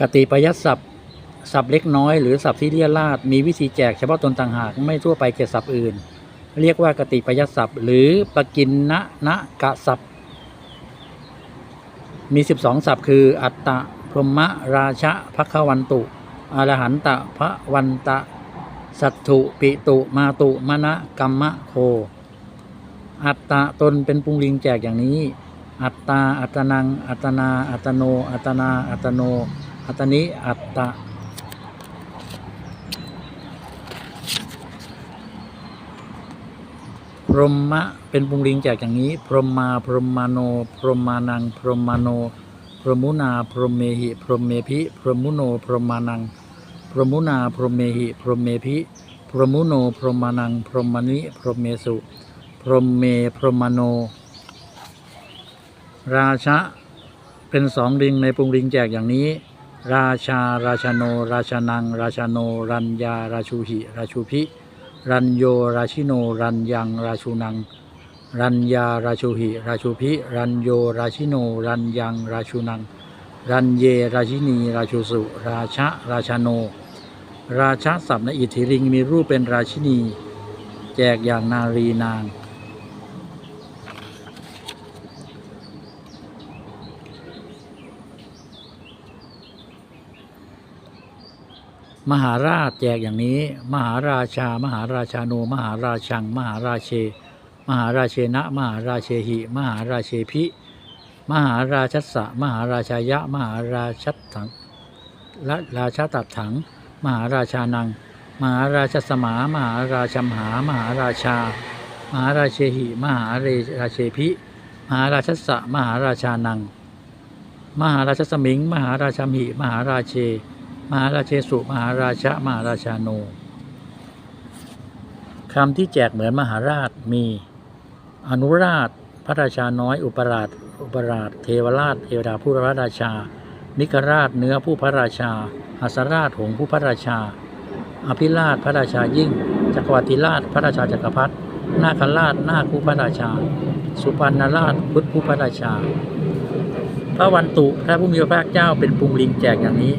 กติปยัตศัพท์ศัพท์เล็กน้อยหรือศัพท์ที่เรียราดมีวิธีแจกเฉพาะตนต่างหากไม่ทั่วไปแก่ศัพท์อื่น เรียกว่ากติปยัตศัพท์หรือปกินนะนะกะศัพท์มี 12ศัพท์คือ อัตตะพรหมะราชะพักวันตุอรหันตะพระวันตะ สัตถุปิตุมาตุมณะกัมมะโค อัตตะตนเป็นปุงลิงแจกอย่างนี้ อัตตาอัตนัง อัตนา อัตโน อัตนา อัตโน อัตนิอัตตะพรหมะเป็นปุงลิงแจกอย่างนี้ พรหมาพรหมาโน พรหมานัง พรหมาโน พรหมุนา พรหมเมหิ พรหมเมพิ พรหมุโน พรหมานัง พรหมุนา พรหมเมหิ พรหมเมพิ พรหมุโน พรหมานัง พรหมนิ พรหมเมสุ พรหมเม พรหมโน ราชะเป็นสองลิงในปุงลิงแจกอย่างนี้ ราชา ราชโน ราชนัง ราชโน รัญญา ราชูหิ ราชูพิ รัญโย ราชิโน รัญยัง ราชูนัง รัญญา ราชูหิ ราชูพิ รัญโย ราชิโน รัญยัง ราชูนัง รัญเย ราชินี ราชูสุ ราชะ ราชโน ราชะศัพท์ในอิทธิลิงมีรูปเป็นราชินี แจกอย่างนารีนาง มหาราชแจกอย่างนี้ มหาราชา มหาราชาโน มหาราชัง มหาราเช มหาราเชนะ มหาราเชหิ มหาราเชพิ มหาราชัสสะ มหาราชายะ มหาราชัตถังละราชาตัดถัง มหาราชานัง มหาราชสมา มหาราชมหา มหาราชา มหาราเชหิ มหาเรราเชพิ มหาราชัสสะ มหาราชานัง มหาราชสมิง มหาราชมหิ มหาราเช มหาราเชสุมหาราชะมหาราชาโนคำที่แจกเหมือนมหาราชมี อนุราช พระราชาน้อย อุปราช อุปราช เทวราช เทวดาผู้พระราชา นิกราชเนื้อผู้พระราชาอัสราชหงผู้พระราชา อภิราชพระราชายิ่ง จักรวรรดิราช พระราชาจักรพรรดินาคราชนาคผู้พระราชา สุพรรณราชพุทธผู้พระราชา พระวันตุพระผู้มีพระภาคเจ้าเป็นปุงลิงแจกอย่างนี้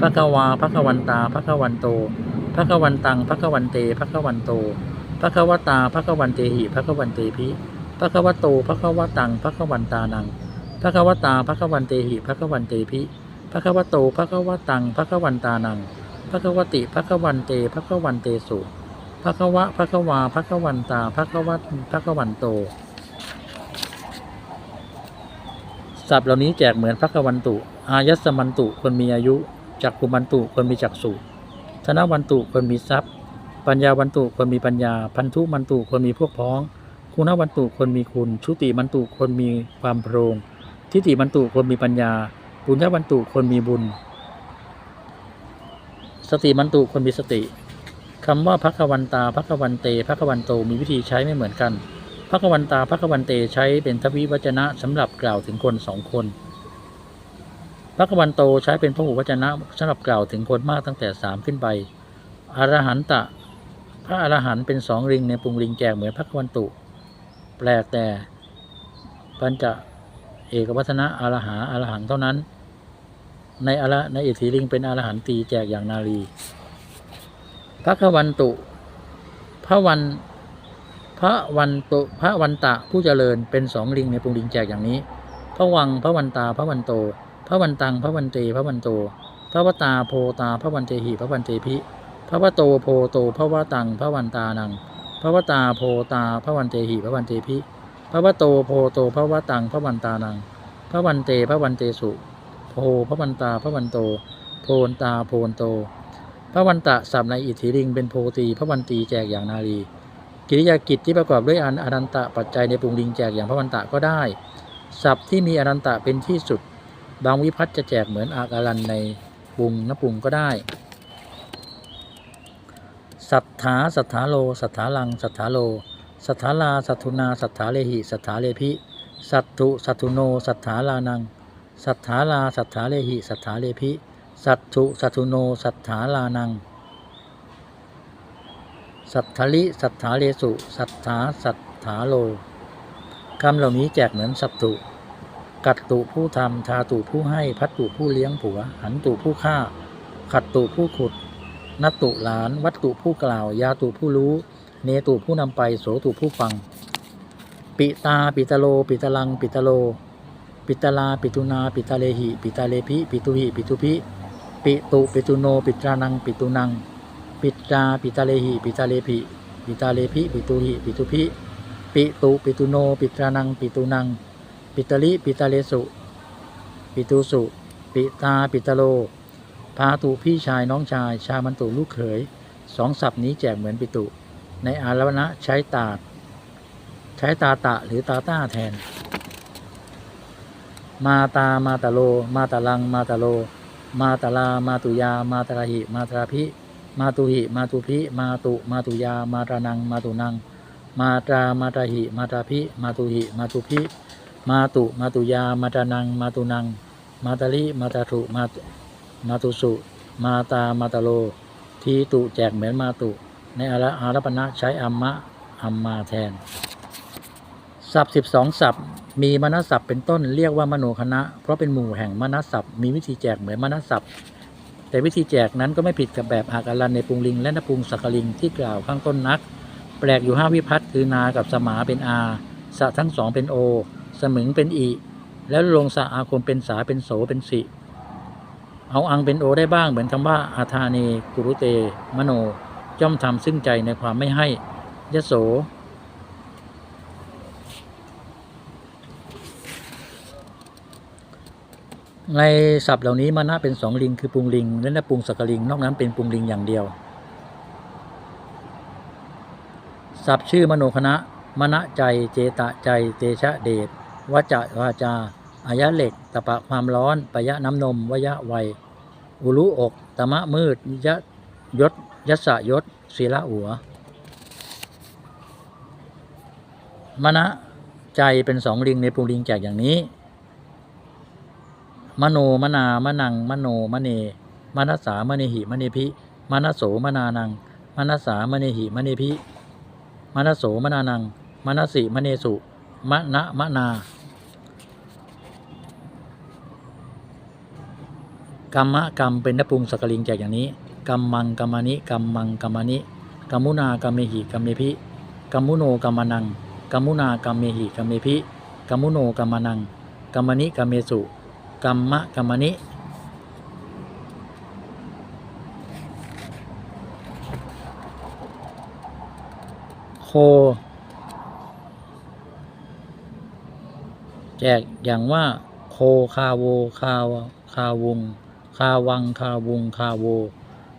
พระกวาพระกวันตาพระกวันโตพระกวันตังพระกวันเตพระกวันโตพระกวตาพระกวันเตหิพระกวันเตพิพระกวโตพระกวตังพระกวันตานังพระกวตาพระกวันเตหิพระกวันเตพิพระกวโตพระกวตังพระกวันตานังพระกวติพระกวันเตพระกวันเตสุพระกวะพระกวาพระกวันตาพระกวัตพระกวันโตศัพท์เหล่านี้แจกเหมือนพระกวันตุ อายัสมันตุคนมีอายุ จักขุมันตุคนมีจักษุธนวันตุคนมีทรัพย์ ปัญญาวันตุคนมีปัญญา พันธุมันตุคนมีพวกพ้อง คุณวันตุคนมีคุณ ชุติมันตุคนมีความโปร่งทิฏฐิมันตุคนมีปัญญา ปุญญวันตุคนมีบุญ สติมันตุคนมีสติคำว่าพักวันตาพักวันเตพักวันโตมีวิธีใช้ไม่เหมือนกันพักวันตาพักวันเตใช้เป็นทวิวัจนะสำหรับกล่าวถึงคนสองคน พระกวันโตใช้เป็นพระหูวจนะสำหรับกล่าวถึงคนมากตั้งแต่สามขึ้นไปอรหันตะ พระอรหันต์เป็นสองลิงในปุงลิงแจกเหมือนพระกวันตุ แปลกแต่ปัญจะเอกวัฒนะอรหาอรหังเท่านั้น ในอรในอิทธิลิงเป็นอรหันตีแจกอย่างนารีพระกวันตุ พระวันพระวันตุพระวันตะผู้เจริญเป็นสองลิงในปุงลิงแจกอย่างนี้ พระวังพระวันตาพระวันโต พระวันตังพระวันเตพระวันโต พระวตาโพตาพระวันเตหิพระวันเตพิ พระวโตโพโตพระวตังพระวันตานัง พระวตาโพตาพระวันเตหิพระวันเตพิ พระวโตโพโตพระวตังพระวันตานัง พระวันเตพระวันเตสุ โพพระวันตาพระวันโต โพนตาโพนโต พระวันตะสับในอิทธิลิงเป็นโพตีพระวันตีแจกอย่างนารีกิริยากิจที่ประกอบด้วยอันอนันตะปัจจัยในปุงลิงแจกอย่างพระวันตะก็ได้ศัพท์ที่มีอนันตะเป็นที่สุด บางวิพัฒน์จะแจกเหมือนอากาลันในปุงนปุงก็ได้ สัทธาสัทธาโล สัทธาลัง สัทธาโล สัทธาลา สัทธุนา สัทธาเลหิ สัทธาเลพิ สัตถุสัทธุโน สัทธาลานัง สัทธาลา สัทธาเลหิ สัทธาเลพิ สัตถุสัทธุโน สัทธาลานัง สัทธลิ สัทธาเลสุ สัทธาสัทธาโลคำเหล่านี้แจกเหมือนสัตถุ กัดตุผู้ทำทาตุผู้ให้พัดตุผู้เลี้ยงผัว หันตุผู้ฆ่า ขัดตุผู้ขุดนัตตุหลาน วัตตุผู้กล่าว ยาตุผู้รู้ เนตุผู้นำไปโสตุผู้ฟัง ปิตาปิตโล ปิตลัง ปิตโล ปิตลา ปิตุนา ปิตาเลหิ ปิตาเลพิปิตุหิ ปิตุพิปิตุปิตุโน ปิตรานัง ปิตุนัง ปิตราปิตาเลหิ ปิตาเลพิปิตาเลพิปิตุหิ ปิตุพิปิตุปิตุโน ปิตรานัง ปิตุนัง ปิตลิปิตาเลสุ ปิตุสุ ปิตาปิตโล พาตุพี่ชายน้องชาย ชามันตุลูกเขยสองศัพท์นี้แจกเหมือนปิตุ ในอารวณะใช้ตาดใช้ตาตะหรือตาต้าแทน มาตามาตะโล มาตะลัง มาตะโล มาตะลา มาตุยา มาตะลาหิ มาตะลาพิ มาตุหิ มาตุพิ มาตุ มาตุยา มาตระนัง มาตุนัง มาตรามาตาหิ มาตาพิ มาตุหิ มาตุพิ มาตุ มาตุยา มาตานัง มาตุนัง มาตาลิ มาตาถุมามาตุสุ มาตา มาตาโล ทีตุแจกเหมือนมาตุ ในอาระอารปณะใช้อัมมะอัมมาแทน ศัพท์สิบสองศัพท์ มีมนัสศัพท์เป็นต้นเรียกว่ามโนคณะ เพราะเป็นหมู่แห่งมนัสศัพท์ มีวิธีแจกเหมือนมนัสศัพท์ แต่วิธีแจกนั้นก็ไม่ผิดกับแบบอาการันในปุงลิง และนปรุงสักลิงที่กล่าวข้างต้นนัก แปลกอยู่ห้าวิพัตคือนากับสมาเป็นอาสะทั้งสองเป็นโอ สมึงเป็นอีแล้วลงสะอาคมเป็นสาเป็นโสเป็นสิ เอาอังเป็นโอได้บ้างเหมือนคำว่าอาธาเนกุรุเต มโนย่อมทำซึ่งใจในความไม่ให้ยโส ในศัพท์เหล่านี้มานะเป็นสองลิงคือปุงลิง และนปุงสักลิง นอกนั้นเป็นปุงลิงอย่างเดียว ศัพท์ชื่อมโนคณะมณะใจเจตะใจเตชะเดช วจจะวาจาอายะเหล็กตะปะความร้อนปยะน้ำนมวยะไวยอุรุอกตมะมืดยะยศยัสสะยศศีละหัวมณะใจเป็นสองลิงในปรุงลิงแจกอย่างนี้ มโนมนามนัง มโนมเนมนัสสามเนหิมเนพิมนัสโสมนานังมนัสสามเนหิมเนพิมนัสโสมนานังมนัสสิมเนสุมะนะมนา กรรมะกรรมเป็นนปุงสกลิงแจกอย่างนี้กรรมังกรรมานิกรรมังกรรมานิกรรมุนากรรมเมหิกรรมเมพิกรรมุโนกรรมานังกรรมุนากรรมเมหิกรรมเมพิกรรมุโนกรรมานังกรรมนิกรรมเมสุกรรมะกรรมนิโคแจกอย่างว่าโคคาโวคาวคาวง คาวังคาวงคาโว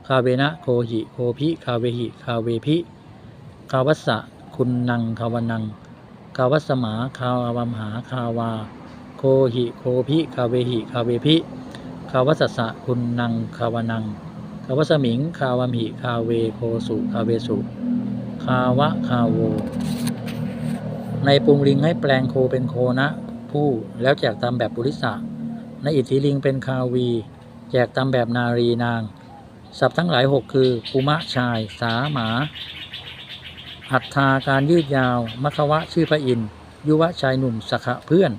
คาเวนะโคหิโคพิคาเวหิคาเวพิคาวัสสะคุณนังคาวนัง คาวัสมาคาวัมหาคาวา โคหิโคพิคาเวหิคาเวพิคาวัสสะคุณนังคาวนัง คาวัสมิงคาวัมหิคาเวโคสุคาเวสุคาวะคาโว ในปรุงลิงให้แปลงโคเป็นโคนะผู้แล้วแจกตามแบบบุริสะในอิทธิลิงเป็นคาวี แจกตามแบบนารีนาง ศัพท์ทั้งหลายหกคือปูมะชาย สาหมา อัฏฐาการยืดยาว มัควะชื่อพระอินยุวะชายหนุ่มสขะเพื่อน